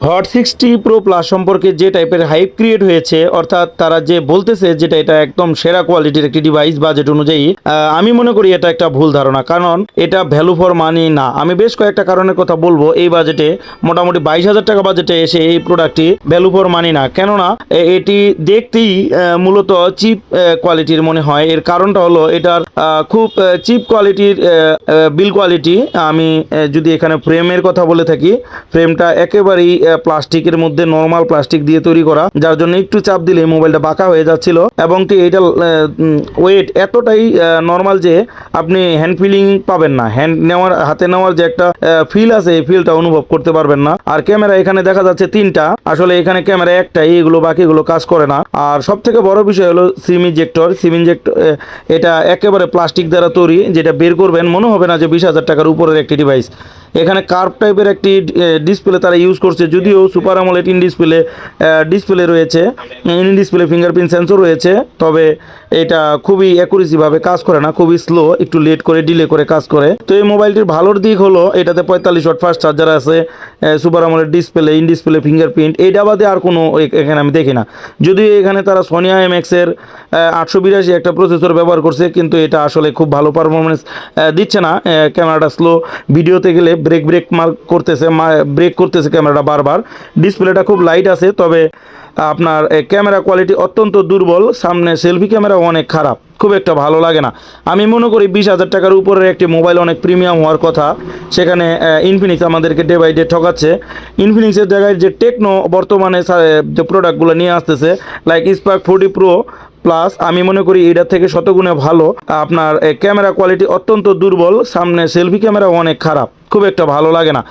Hot sixty pro plus সম্পর্কে যে টাইপের হাইপ ক্রিয়েট হয়েছে, অর্থাৎ তারা যে বলতেছে যেটা এটা একদম সেরা কোয়ালিটির একটি ডিভাইস বাজেট অনুযায়ী আমি মনে করি এটা একটা ভুল ধারণা। কারণ এটা ভ্যালু ফর মানি না। আমি বেশ কয়েকটা কারণের কথা বলব এই বাজেটে মোটামুটি বাইশ হাজার টাকা বাজেটে এসে এই প্রোডাক্টটি ভ্যালু ফর মানি না। কেননা এটি দেখতেই মূলত চিপ কোয়ালিটির মনে হয়। এর কারণটা হলো এটার খুব চিপ কোয়ালিটির বিল কোয়ালিটি আমি যদি এখানে ফ্রেমের কথা বলে থাকি ফ্রেমটা একেবারেই প্লাস্টিকের মধ্যে নর্মাল প্লাস্টিক দিয়ে তৈরি করা, যার জন্য একটু চাপ দিলে মোবাইলটা বাঁকা হয়ে যাচ্ছিল। এবং কি এটা ওয়েট এতটাই নর্মাল যে আপনি হ্যান্ড ফিলিং পাবেন না। হ্যান্ড নেওয়ার, হাতে নেওয়ার যে একটা ফিল আছে, এই ফিলটা অনুভব করতে পারবেন না। আর ক্যামেরা এখানে দেখা যাচ্ছে তিনটা। আসলে এখানে ক্যামেরা একটাই, এগুলো বাকিগুলো কাজ করে না। আর সব থেকে বড় বিষয় হলো সিম ইনজেক্টর সিম ইনজেক্টর এটা একেবারে প্লাস্টিক দ্বারা তৈরি, যেটা বের করবেন, মনে হবে না যে বিশ হাজার টাকার উপরের একটি ডিভাইস এখানে কার্ভ টাইপের একটি ডিসপ্লে তারা ইউজ করছে। যদিও super AMOLED in display display রয়েছে ইন ডিসপ্লে ফিঙ্গারপ্রিন্ট সেন্সর রয়েছে, তবে এটা খুবই অ্যাকুরেসিভাবে কাজ করে না, খুবই স্লো একটু লেট করে ডিলে করে কাজ করে। তো এই মোবাইলটির ভালোর দিক হলো, এটাতে পঁয়তাল্লিশ ওয়াট ফাস্ট চার্জার আছে super AMOLED display in display fingerprint এইটা বাদে আর কোনো এখানে আমি দেখি না। যদিও এখানে তারা সোনিয়া এম এক্সের আটশো বিরাশি একটা প্রসেসর ব্যবহার করছে, কিন্তু এটা আসলে খুব ভালো পারফরমেন্স দিচ্ছে না ক্যামেরাটা স্লো ভিডিওতে গেলে ব্রেক ব্রেক মার করতেছে ব্রেক করতেছে ক্যামেরাটা বারবার। ডিসপ্লেটা খুব লাইট আছে, তবে আপনার ক্যামেরা কোয়ালিটি অত্যন্ত দুর্বল, সামনে সেলফি ক্যামেরা অনেক খারাপ, খুব একটা ভালো লাগে না। আমি মনে করি বিশ হাজার টাকার উপরের একটি মোবাইল অনেক প্রিমিয়াম হওয়ার কথা, সেখানে ইনফিনিক্স আমাদেরকে ডে বাই ডে ঠকাচ্ছে। ইনফিনিক্সের জায়গায় যে টেকনো বর্তমানে যে প্রোডাক্টগুলো নিয়ে আসতেছে like Spark forty pro plus আমি মনে করি এটার থেকে শতগুণে ভালো। আপনার ক্যামেরা কোয়ালিটি অত্যন্ত দুর্বল, সামনে সেলফি ক্যামেরা অনেক খারাপ। খুব একটা ভালো লাগে না।